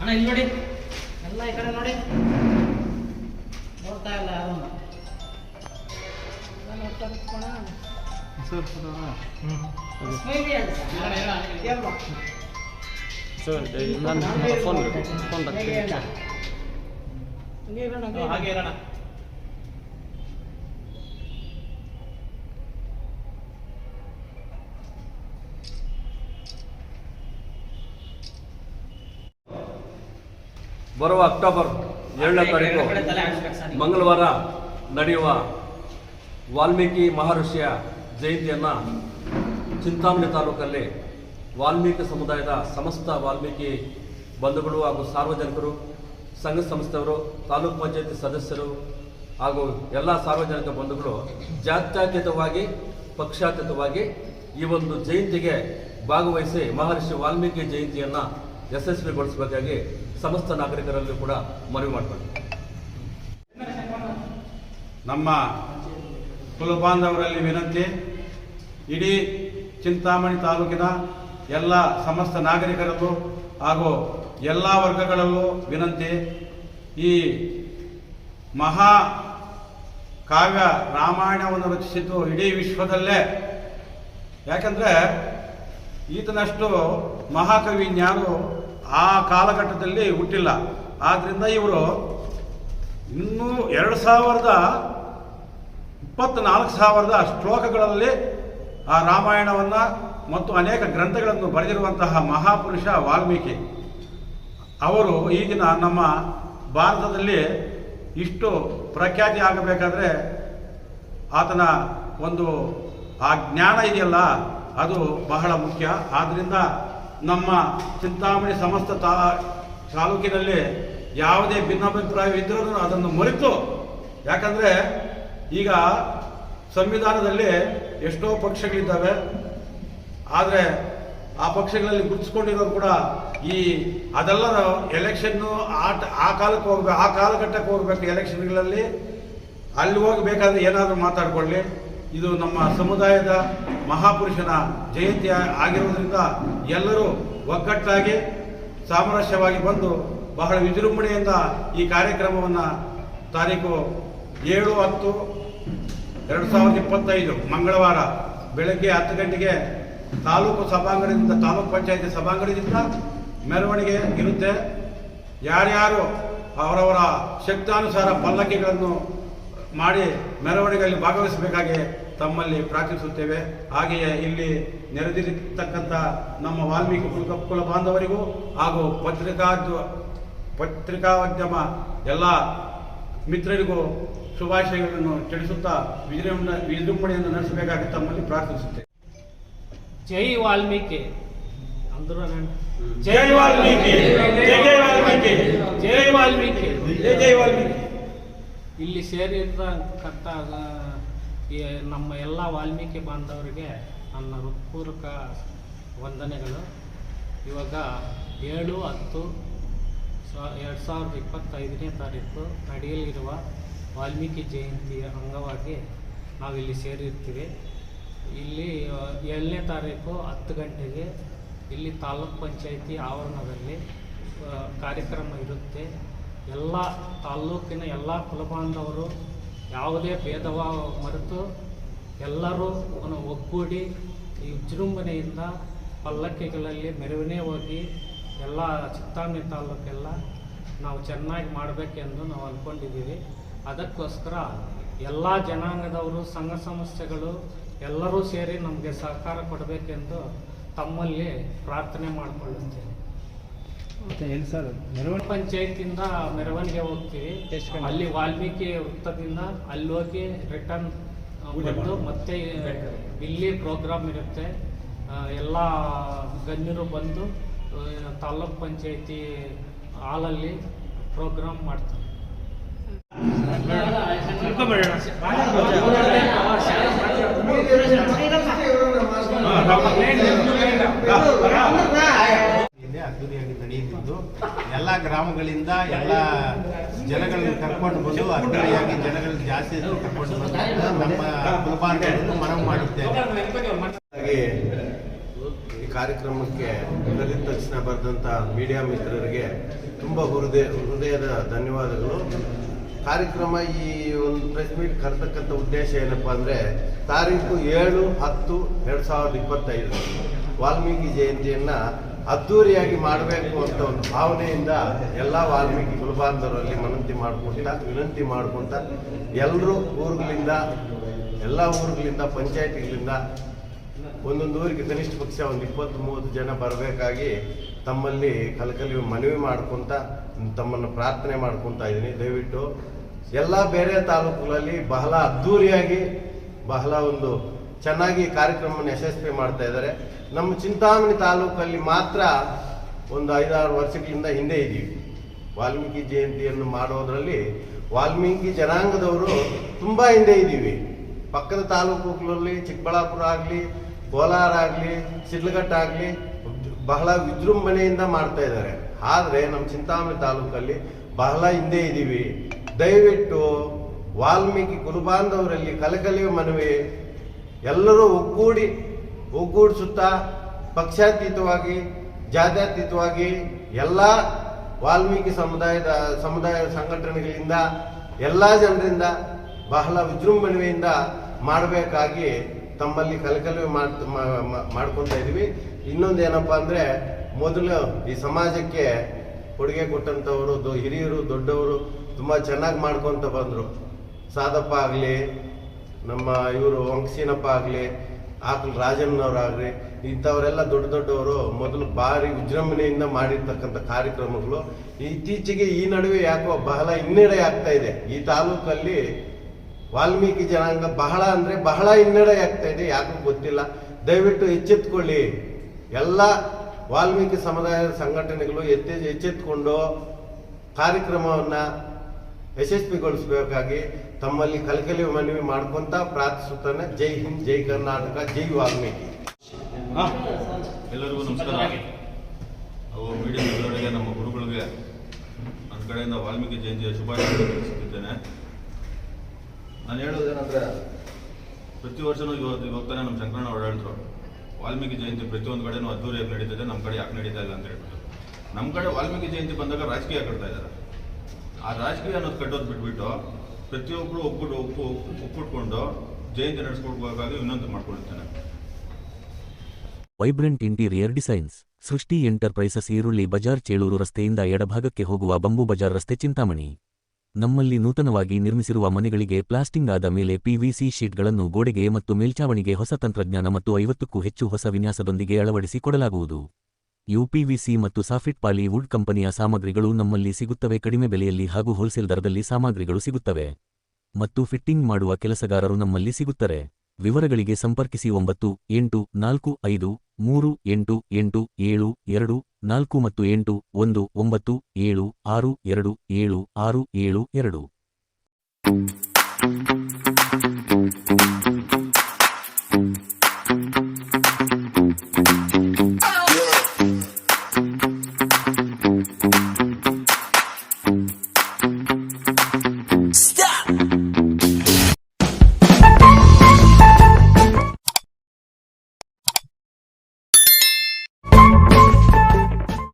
ಅಣ್ಣ ಇಲ್ಲಿ ನೋಡಿ ಎಲ್ಲ ಈ ಕಡೆ ನೋಡಿ ನೋಡ್ತಾ ಇಲ್ಲ ಯಾರು ಹಾಗೆ ನೋಡ್ತಾ ಕೂತ್ಕೋಣ. ಫೋನ್ ಫೋನ್ ಇರೋಣ, ಹಂಗೆ ಇರೋಣ. ಹಾಗೆ ಇರೋಣ ಬರುವ ಅಕ್ಟೋಬರ್ ಏಳನೇ ತಾರೀಕು. ಮಂಗಳವಾರ ನಡೆಯುವ ವಾಲ್ಮೀಕಿ ಮಹರ್ಷಿಯ ಜಯಂತಿಯನ್ನು ಚಿಂತಾಮಣಿ ತಾಲೂಕಲ್ಲಿ ವಾಲ್ಮೀಕಿ ಸಮುದಾಯದ ಸಮಸ್ತ ವಾಲ್ಮೀಕಿ ಬಂಧುಗಳು ಹಾಗೂ ಸಾರ್ವಜನಿಕರು ಸಂಘ ಸಂಸ್ಥೆಯವರು ತಾಲೂಕು ಪಂಚಾಯತಿ ಸದಸ್ಯರು ಹಾಗೂ ಎಲ್ಲ ಸಾರ್ವಜನಿಕ ಬಂಧುಗಳು ಜಾತ್ಯತೀತವಾಗಿ ಪಕ್ಷಾತೀತವಾಗಿ ಈ ಒಂದು ಜಯಂತಿಗೆ ಭಾಗವಹಿಸಿ ಮಹರ್ಷಿ ವಾಲ್ಮೀಕಿ ಜಯಂತಿಯನ್ನು ಯಶಸ್ವಿಗೊಳಿಸಬೇಕಾಗಿ ಸಮಸ್ತ ನಾಗರಿಕರಲ್ಲೂ ಕೂಡ ಮನವಿ ಮಾಡ್ತಾರೆ. ನಮ್ಮ ಕುಲಬಾಂಧವರಲ್ಲಿ ವಿನಂತಿ, ಇಡೀ ಚಿಂತಾಮಣಿ ತಾಲೂಕಿನ ಎಲ್ಲ ಸಮಸ್ತ ನಾಗರಿಕರಲ್ಲೂ ಹಾಗೂ ಎಲ್ಲ ವರ್ಗಗಳಲ್ಲೂ ವಿನಂತಿ, ಈ ಮಹಾ ಕಾವ್ಯ ರಾಮಾಯಣವನ್ನು ರಚಿಸಿದ್ದು ಇಡೀ ವಿಶ್ವದಲ್ಲೇ. ಯಾಕಂದರೆ ಈತನಷ್ಟು ಮಹಾಕವಿ ಇನ್ಯಾರು ಆ ಕಾಲಘಟ್ಟದಲ್ಲಿ ಹುಟ್ಟಿಲ್ಲ. ಆದ್ರಿಂದ ಇವರು ಇನ್ನೂ ಎರಡು ಸಾವಿರದ ಇಪ್ಪತ್ನಾಲ್ಕು ಸಾವಿರದ ಶ್ಲೋಕಗಳಲ್ಲಿ ಆ ರಾಮಾಯಣವನ್ನು ಮತ್ತು ಅನೇಕ ಗ್ರಂಥಗಳನ್ನು ಬರೆದಿರುವಂತಹ ಮಹಾಪುರುಷ ವಾಲ್ಮೀಕಿ. ಅವರು ಈಗಿನ ನಮ್ಮ ಭಾರತದಲ್ಲಿ ಇಷ್ಟು ಪ್ರಖ್ಯಾತಿ ಆಗಬೇಕಾದ್ರೆ ಆತನ ಒಂದು, ಆ ಜ್ಞಾನ ಇದೆಯಲ್ಲ, ಅದು ಬಹಳ ಮುಖ್ಯ. ಆದ್ದರಿಂದ ನಮ್ಮ ಚಿಂತಾಮಣಿ ಸಮಸ್ತ ತಾ, ತಾಲೂಕಿನಲ್ಲಿ ಯಾವುದೇ ಭಿನ್ನಾಭಿಪ್ರಾಯವಿದ್ದರೂ ಅದನ್ನು ಮರೆತು, ಯಾಕಂದರೆ ಈಗ ಸಂವಿಧಾನದಲ್ಲಿ ಎಷ್ಟೋ ಪಕ್ಷಗಳಿದ್ದಾವೆ, ಆದರೆ ಆ ಪಕ್ಷಗಳಲ್ಲಿ ಗುರುತಿಸ್ಕೊಂಡಿರೋರು ಕೂಡ ಈ ಅದೆಲ್ಲ ಎಲೆಕ್ಷನ್ನು ಆ ಆ ಕಾಲಕ್ಕೆ ಹೋಗ್ಬೇಕು ಆ ಕಾಲಘಟ್ಟಕ್ಕೆ ಹೋಗ್ಬೇಕು ಎಲೆಕ್ಷನ್ಗಳಲ್ಲಿ. ಅಲ್ಲಿ ಹೋಗಬೇಕಾದ್ರೆ ಏನಾದರೂ ಮಾತಾಡ್ಕೊಳ್ಳಿ. ಇದು ನಮ್ಮ ಸಮುದಾಯದ ಮಹಾಪುರುಷನ ಜಯಂತಿ ಆಗಿರುವುದರಿಂದ ಎಲ್ಲರೂ ಒಗ್ಗಟ್ಟಾಗಿ ಸಾಮರಸ್ಯವಾಗಿ ಬಂದು ಬಹಳ ವಿಜೃಂಭಣೆಯಿಂದ ಈ ಕಾರ್ಯಕ್ರಮವನ್ನು ತಾರೀಕು ಏಳು ಹತ್ತು ಎರಡು ಸಾವಿರದ ಇಪ್ಪತ್ತೈದು ಮಂಗಳವಾರ ಬೆಳಗ್ಗೆ ಹತ್ತು ಗಂಟೆಗೆ ತಾಲೂಕು ಸಭಾಂಗಣದಿಂದ, ತಾಲೂಕು ಪಂಚಾಯತಿ ಸಭಾಂಗಣದಿಂದ ಮೆರವಣಿಗೆ ಇರುತ್ತೆ. ಯಾರ್ಯಾರು ಅವರವರ ಶಕ್ತಾನುಸಾರ ಪಲ್ಲಕ್ಕಿಗಳನ್ನು ಮಾಡಿ ಮೆರವಣಿಗೆಯಲ್ಲಿ ಭಾಗವಹಿಸಬೇಕಾಗಿ ತಮ್ಮಲ್ಲಿ ಪ್ರಾರ್ಥಿಸುತ್ತೇವೆ. ಹಾಗೆಯೇ ಇಲ್ಲಿ ನೆರೆದಿರತಕ್ಕಂಥ ನಮ್ಮ ವಾಲ್ಮೀಕಿ ಕುಲ ಕುಲ ಬಾಂಧವರಿಗೂ ಹಾಗೂ ಪತ್ರಿಕಾ ಪತ್ರಿಕಾದ್ಯಮ ಎಲ್ಲ ಮಿತ್ರರಿಗೂ ಶುಭಾಶಯಗಳನ್ನು ತಿಳಿಸುತ್ತಾ ವಿಜೃಂಭಣೆ ವಿಜೃಂಭಣೆಯನ್ನು ನಡೆಸಬೇಕಾಗಿ ತಮ್ಮಲ್ಲಿ ಪ್ರಾರ್ಥಿಸುತ್ತೇವೆ. ಜೈ ವಾಲ್ಮೀಕಿ. ಅಂದ್ರು ಜೈ ವಾಲ್ಮೀಕಿ. ಜೈ ವಾಲ್ಮೀಕಿ. ಜೈ ವಾಲ್ಮೀಕಿ. ಜೈ ಜೈ ವಾಲ್ಮೀಕಿ. ಇಲ್ಲಿ ಸೇರಿರ್ತಕ್ಕಂಥ ಈ ನಮ್ಮ ಎಲ್ಲ ವಾಲ್ಮೀಕಿ ಬಾಂಧವರಿಗೆ ನನ್ನ ಹೃತ್ಪೂರ್ವಕ ವಂದನೆಗಳು. ಇವಾಗ ಏಳು, ಹತ್ತು ಎರಡು ಸಾವಿರದ ಇಪ್ಪತ್ತೈದನೇ ತಾರೀಕು ನಡೆಯಲಿರುವ ವಾಲ್ಮೀಕಿ ಜಯಂತಿಯ ಅಂಗವಾಗಿ ನಾವಿಲ್ಲಿ ಸೇರಿರ್ತೀವಿ. ಇಲ್ಲಿ ಏಳನೇ ತಾರೀಕು ಹತ್ತು ಗಂಟೆಗೆ ಇಲ್ಲಿ ತಾಲೂಕ್ ಪಂಚಾಯಿತಿ ಆವರಣದಲ್ಲಿ ಕಾರ್ಯಕ್ರಮ ಇರುತ್ತೆ. ಎಲ್ಲ ತಾಲ್ಲೂಕಿನ ಎಲ್ಲ ಕುಲಬಾಂಧವರು ಯಾವುದೇ ಭೇದಭಾವ ಮರೆತು ಎಲ್ಲರೂ ಒಗ್ಗೂಡಿ ಈ ವಿಜೃಂಭಣೆಯಿಂದ ಪಲ್ಲಕ್ಕಿಗಳಲ್ಲಿ ಮೆರವಣಿಗೆ ಹೋಗಿ ಎಲ್ಲ ಚಿತ್ತಾಮಣಿ ತಾಲೂಕೆಲ್ಲ ನಾವು ಚೆನ್ನಾಗಿ ಮಾಡಬೇಕೆಂದು ನಾವು ಅಂದ್ಕೊಂಡಿದ್ದೀವಿ ಅದಕ್ಕೋಸ್ಕರ ಎಲ್ಲ ಜನಾಂಗದವರು, ಸಂಘ ಸಂಸ್ಥೆಗಳು ಎಲ್ಲರೂ ಸೇರಿ ನಮಗೆ ಸಹಕಾರ ಕೊಡಬೇಕೆಂದು ತಮ್ಮಲ್ಲಿ ಪ್ರಾರ್ಥನೆ ಮಾಡಿಕೊಳ್ಳುತ್ತೇನೆ. ಮತ್ತೆ ಎಲ್ಲಿ ಸರ್? ಮೆರವಣಿಗೆ? ಪಂಚಾಯತಿಂದ ಮೆರವಣಿಗೆ ಹೋಗ್ತೀವಿ. ಅಲ್ಲಿ ವಾಲ್ಮೀಕಿ ವೃತ್ತದಿಂದ ಅಲ್ಲಿ ಹೋಗಿ ರಿಟರ್ನ್ ಬಂದು ಮತ್ತೆ ಇಲ್ಲಿ ಪ್ರೋಗ್ರಾಮ್ ಇರುತ್ತೆ. ಎಲ್ಲ ಗಣ್ಯರು ಬಂದು ತಾಲ್ಲೂಕ್ ಪಂಚಾಯತಿ ಹಾಲಲ್ಲಿ ಪ್ರೋಗ್ರಾಮ್ ಮಾಡ್ತಾರೆ. ಅದ್ದೂರಿಯಾಗಿ ನಡೆಯುತ್ತಿದ್ದು, ಎಲ್ಲ ಗ್ರಾಮಗಳಿಂದ ಎಲ್ಲ ಜನಗಳನ್ನು ಕರ್ಕೊಂಡು ಬಂದು ಅದ್ದೂರಿಯಾಗಿ ಜನಗಳು ಜಾಸ್ತಿ ಕರ್ಕೊಂಡು ಬಂದು ನಮ್ಮ ಕುಲಬಾಂಧವರನ್ನು ಮನವಿ ಮಾಡುತ್ತೇವೆ. ಈ ಕಾರ್ಯಕ್ರಮಕ್ಕೆ ಕರೆದ ತಕ್ಷಣ ಬರೆದಂಥ ಮೀಡಿಯಾ ಮಿತ್ರರಿಗೆ ತುಂಬ ಹೃದಯ, ಹೃದಯದ ಧನ್ಯವಾದಗಳು. ಕಾರ್ಯಕ್ರಮ ಈ ಒಂದು ಪ್ರೆಸ್ ಮೀಟ್ ಕರೆತಕ್ಕಂಥ ಉದ್ದೇಶ ಏನಪ್ಪ ಅಂದರೆ ತಾರೀಕು ಏಳು ಹತ್ತು ಎರಡು ಸಾವಿರದ ಇಪ್ಪತ್ತೈದು ವಾಲ್ಮೀಕಿ ಜಯಂತಿಯನ್ನು ಅದ್ಧೂರಿಯಾಗಿ ಮಾಡಬೇಕು ಅಂತ ಒಂದು ಭಾವನೆಯಿಂದ ಎಲ್ಲ ವಾಲ್ಮೀಕಿ ಕುಲಬಾಂಧವರಲ್ಲಿ ಮನಂತಿ ಮಾಡ್ಕೊಂತ, ವಿನಂತಿ ಮಾಡ್ಕೊಂತ ಎಲ್ಲರೂ ಊರುಗಳಿಂದ, ಎಲ್ಲ ಊರುಗಳಿಂದ, ಪಂಚಾಯತಿಗಳಿಂದ ಒಂದೊಂದು ಊರಿಗೆ ಕನಿಷ್ಠ ಪಕ್ಷ ಒಂದು ಇಪ್ಪತ್ತು ಮೂವತ್ತು ಜನ ಬರಬೇಕಾಗಿ ತಮ್ಮಲ್ಲಿ ಕಲಕಲಿ ಮನವಿ ಮಾಡ್ಕೊಂತ, ತಮ್ಮನ್ನು ಪ್ರಾರ್ಥನೆ ಮಾಡ್ಕೊತಾ ಇದ್ದೀನಿ. ದಯವಿಟ್ಟು ಎಲ್ಲ ಬೇರೆ ತಾಲೂಕುಗಳಲ್ಲಿ ಬಹಳ ಅದ್ಧೂರಿಯಾಗಿ ಬಹಳ ಒಂದು ಚೆನ್ನಾಗಿ ಕಾರ್ಯಕ್ರಮವನ್ನು ಯಶಸ್ವಿ ಮಾಡ್ತಾ ಇದ್ದಾರೆ. ನಮ್ಮ ಚಿಂತಾಮಣಿ ತಾಲೂಕಲ್ಲಿ ಮಾತ್ರ ಒಂದು ಐದಾರು ವರ್ಷಗಳಿಂದ ಹಿಂದೆ ಇದ್ದೀವಿ ವಾಲ್ಮೀಕಿ ಜಯಂತಿಯನ್ನು ಮಾಡೋದರಲ್ಲಿ ವಾಲ್ಮೀಕಿ ಜನಾಂಗದವರು ತುಂಬ ಹಿಂದೆ ಇದ್ದೀವಿ ಪಕ್ಕದ ತಾಲೂಕುಗಳಲ್ಲಿ, ಚಿಕ್ಕಬಳ್ಳಾಪುರ ಆಗಲಿ, ಕೋಲಾರ ಆಗಲಿ ಸಿಡ್ಲಘಟ್ಟಾಗಲಿ ಬಹಳ ವಿಜೃಂಭಣೆಯಿಂದ ಮಾಡ್ತಾ ಇದ್ದಾರೆ. ಆದರೆ ನಮ್ಮ ಚಿಂತಾಮಣಿ ತಾಲೂಕಲ್ಲಿ ಬಹಳ ಹಿಂದೆ ಇದ್ದೀವಿ ದಯವಿಟ್ಟು ವಾಲ್ಮೀಕಿ ಕುರುಬಾಂಧವರಲ್ಲಿ ಕಲಕಲಿಯ ಮನವಿ ಎಲ್ಲರೂ ಒಗ್ಗೂಡಿ, ಒಗ್ಗೂಡಿಸುತ್ತಾ, ಪಕ್ಷಾತೀತವಾಗಿ, ಜಾತ್ಯತೀತವಾಗಿ ಎಲ್ಲ ವಾಲ್ಮೀಕಿ ಸಮುದಾಯದ, ಸಮುದಾಯ ಸಂಘಟನೆಗಳಿಂದ, ಎಲ್ಲ ಜನರಿಂದ ಬಹಳ ವಿಜೃಂಭಣೆಯಿಂದ ಮಾಡಬೇಕಾಗಿ ತಮ್ಮಲ್ಲಿ ಕಲಕಲು ಮಾಡ್ಕೊತ ಇದ್ದೀವಿ ಇನ್ನೊಂದು ಏನಪ್ಪ ಅಂದ್ರೆ, ಮೊದಲು ಈ ಸಮಾಜಕ್ಕೆ ಕೊಡುಗೆ ಕೊಟ್ಟಂಥವರು ಹಿರಿಯರು, ದೊಡ್ಡವರು ತುಂಬಾ ಚೆನ್ನಾಗಿ ಮಾಡ್ಕೊತ ಬಂದರು. ಸಾದಪ್ಪ ಆಗಲಿ ನಮ್ಮ ಇವರು ವಂಶೀನಪ್ಪ ಆಗಲಿ, ಆಕಲ್ ರಾಜಣ್ಣವ್ರಾಗಲಿ, ಇಂಥವರೆಲ್ಲ ದೊಡ್ಡ ದೊಡ್ಡವರು ಮೊದಲು ಭಾರಿ ವಿಜೃಂಭಣೆಯಿಂದ ಮಾಡಿರ್ತಕ್ಕಂಥ ಕಾರ್ಯಕ್ರಮಗಳು. ಇತ್ತೀಚೆಗೆ ಈ ನಡುವೆ ಯಾಕೋ ಬಹಳ ಹಿನ್ನಡೆ ಆಗ್ತಾ ಇದೆ. ಈ ತಾಲೂಕಲ್ಲಿ ವಾಲ್ಮೀಕಿ ಜನಾಂಗ ಬಹಳ ಅಂದರೆ ಬಹಳ ಹಿನ್ನಡೆ ಆಗ್ತಾ ಇದೆ, ಯಾಕೋ ಗೊತ್ತಿಲ್ಲ. ದಯವಿಟ್ಟು ಎಚ್ಚೆತ್ಕೊಳ್ಳಿ. ಎಲ್ಲ ವಾಲ್ಮೀಕಿ ಸಮುದಾಯದ ಸಂಘಟನೆಗಳು ಎತ್ತೆ ಎಚ್ಚೆತ್ಕೊಂಡು ಕಾರ್ಯಕ್ರಮವನ್ನು ಯಶಸ್ವಿಗೊಳಿಸಬೇಕಾಗಿ ತಮ್ಮಲ್ಲಿ ಕಲಕಲಿ ಮನವಿ ಮಾಡ್ಕೊಂತ ಪ್ರಾರ್ಥಿಸುತ್ತಾನೆ. ಜೈ ಹಿಂದ್, ಜೈ ಕರ್ನಾಟಕ, ಜೈ ವಾಲ್ಮೀಕಿ. ಎಲ್ಲರಿಗೂ ನಮಸ್ಕಾರ. ಅವು ಮೀಡಿಯಾ ನಮ್ಮ ಗುರುಗಳಿಗೆ ನನ್ನ ಕಡೆಯಿಂದ ವಾಲ್ಮೀಕಿ ಜಯಂತಿಯ ಶುಭಾಶಯ ತಿಳಿಸುತ್ತಿದ್ದೇನೆ. ನಾನು ಹೇಳೋದೇನಂದ್ರೆ, ಪ್ರತಿ ವರ್ಷನೂ ಇವತ್ತು ಇವತ್ತಾನೆ ನಮ್ಮ ಶಂಕರಣ್ಣ ಓಡಾಡಿದ್ರು ವಾಲ್ಮೀಕಿ ಜಯಂತಿ ಪ್ರತಿಯೊಂದು ಕಡೆನೂ ಅದ್ದೂರಿಯಾಗಿ ನಡೀತದೆ ನಮ್ಮ ಕಡೆ ಯಾಕೆ ನಡೀತಾ ಇಲ್ಲ ಅಂತ ಹೇಳ್ಬಿಟ್ಟು. ನಮ್ಮ ಕಡೆ ವಾಲ್ಮೀಕಿ ಜಯಂತಿ ಬಂದಾಗ ರಾಜಕೀಯ ಕಟ್ತಾ ಇದ್ದಾರೆ. ಆ ರಾಜಕೀಯ ಅನ್ನೋದು ಕಟ್ಟೋದು ಬಿಟ್ಬಿಟ್ಟು ಪ್ರತಿಯೊಬ್ಬರು ಒಗ್ಗೂಡು ಒಪ್ಪು, ಒಪ್ಪುಟ್ಕೊಂಡು ಜಯಂತಿ ನಡೆಸ್ಕೊಡ್ಬೇಕಾಗಿ ವಿನಂತಿ ಮಾಡ್ಕೊಳ್ತೇನೆ vibrant interior designs Srishti enterprises ಈರುಳ್ಳಿ ಬಜಾರ್ ಚೇಳೂರು ರಸ್ತೆಯಿಂದ ಎಡಭಾಗಕ್ಕೆ ಹೋಗುವ ಬಂಬು ಬಜಾರ್ ರಸ್ತೆ ಚಿಂತಾಮಣಿ. ನಮ್ಮಲ್ಲಿ ನೂತನವಾಗಿ ನಿರ್ಮಿಸಿರುವ ಮನೆಗಳಿಗೆ ಪ್ಲಾಸ್ಟಿಂಗ್ ಆದ ಮೇಲೆ ಪಿವಿಸಿ ಶೀಟ್ಗಳನ್ನು ಗೋಡೆಗೆ ಮತ್ತು ಮೇಲ್ಛಾವಣಿಗೆ ಹೊಸ ತಂತ್ರಜ್ಞಾನ ಮತ್ತು ಐವತ್ತಕ್ಕೂ ಹೆಚ್ಚು ಹೊಸ ವಿನ್ಯಾಸದೊಂದಿಗೆ ಅಳವಡಿಸಿ ಕೊಡಲಾಗುವುದು. ಯುಪಿವಿಸಿ ಮತ್ತು ಸಾಫಿಟ್ ಪಾಲಿವುಡ್ ಕಂಪನಿಯ ಸಾಮಗ್ರಿಗಳು ನಮ್ಮಲ್ಲಿ ಸಿಗುತ್ತವೆ. ಕಡಿಮೆ ಬೆಲೆಯಲ್ಲಿ ಹಾಗೂ ಹೋಲ್ಸೇಲ್ ದರದಲ್ಲಿ ಸಾಮಗ್ರಿಗಳು ಸಿಗುತ್ತವೆ. ಮತ್ತು ಫಿಟ್ಟಿಂಗ್ ಮಾಡುವ ಕೆಲಸಗಾರರು ನಮ್ಮಲ್ಲಿ ಸಿಗುತ್ತಾರೆ. ವಿವರಗಳಿಗೆ ಸಂಪರ್ಕಿಸಿ. ಒಂಬತ್ತು, ಎಂಟು, ನಾಲ್ಕು, ಐದು, ಮೂರು, ಎಂಟು ಎಂಟು, ಏಳು, ಎರಡು, ನಾಲ್ಕು ಮತ್ತು ಎಂಟು, ಒಂದು, ಒಂಬತ್ತು, ಏಳು, ಆರು, ಎರಡು, ಏಳು, ಆರು, ಏಳು, ಎರಡು.